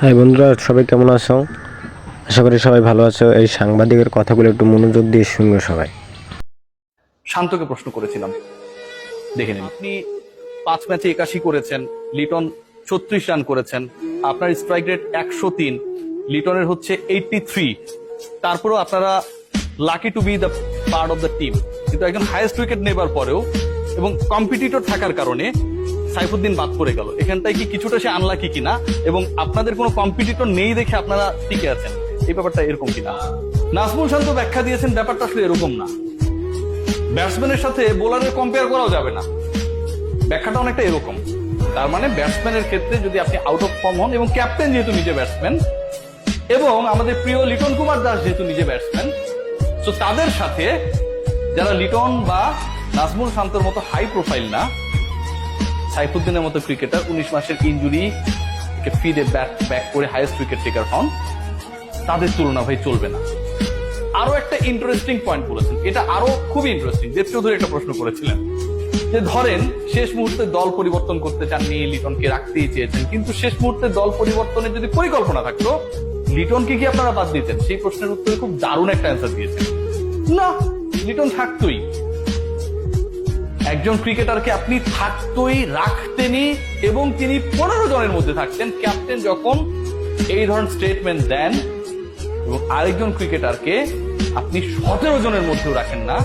High বন্ধুরা, সবাই কেমন আছো? আশা করি সবাই ভালো আছো। এই সাংবাদিকের কথাগুলো একটু মনোযোগ দিয়ে শুনবে সবাই। শান্তকে প্রশ্ন করেছিলাম। দেখে নিন। আপনি পাঁচ ম্যাচে একাশি করেছেন, লিটন ছত্রিশ রান করেছেন, আপনার স্ট্রাইক রেট একশো তিন, লিটনের হচ্ছে এইটটি থ্রি তারপরেও আপনারা lucky to be the part of the team কিন্তু একজন হাইয়েস্ট উইকেট নেবার পরেও এবং কম্পিটিটর থাকার কারণে সাইফুদ্দিন বাদ পড়ে গেল। এখানটায় কি কিছুটা সে আনলাকি কিনা? এবং আপনাদের কোনো কম্পিটিটর নেই দেখে আপনারা টিকে আছেন? এই ব্যাপারটা এরকম কিনা? নাজমুল শান্ত ব্যাখ্যা দিয়েছেন, ব্যাপারটা আসলে এরকম না। ব্যাটসম্যানের সাথে বোলারের কম্পেয়ার করাও যাবে না। ব্যাখ্যাটা অনেকটা এরকম। তার মানে ব্যাটসম্যানের ক্ষেত্রে যদি আপনি আউট অফ ফর্ম হন, এবং ক্যাপ্টেন যেহেতু নিজে ব্যাটসম্যান এবং আমাদের প্রিয় লিটন কুমার দাস যেহেতু নিজে ব্যাটসম্যান তো তাদের সাথে যারা লিটন বা নাজমুল শান্তর মতো হাই প্রোফাইল না সাইফুদ্দিনের মতো ক্রিকেটার উনিশ মাসের ইঞ্জুরি ফিরে ব্যাক ব্যাক করে হাইয়েস্ট উইকেট টেকার হন। তাদের তুলনা ভাই চলবে না। আরও একটা ইন্টারেস্টিং পয়েন্ট বলেছেন। এটা আরও খুবই ইন্টারেস্টিং দেব চৌধুরী একটা প্রশ্ন করেছিলেন। যে ধরেন, শেষ মুহূর্তে দল পরিবর্তন করতে চাননি, লিটনকে রাখতেই চেয়েছেন। কিন্তু শেষ মুহূর্তে দল পরিবর্তনের যদি পরিকল্পনা থাকতো, লিটনকে কি আপনারা বাদ দিতেন? সেই প্রশ্নের উত্তরে খুব দারুণ একটা অ্যান্সার দিয়েছেন। না, লিটন থাকতোই। একজন ক্রিকেটারকে আপনি থাকতই রাখতেনই এবং তিনি পনেরো জনের মধ্যে থাকতেন। ক্যাপ্টেন যখন এই ধরনের স্টেটমেন্ট দেন এবং আরেকজন ক্রিকেটারকে আপনি সতেরো জনের মধ্যেও রাখেন না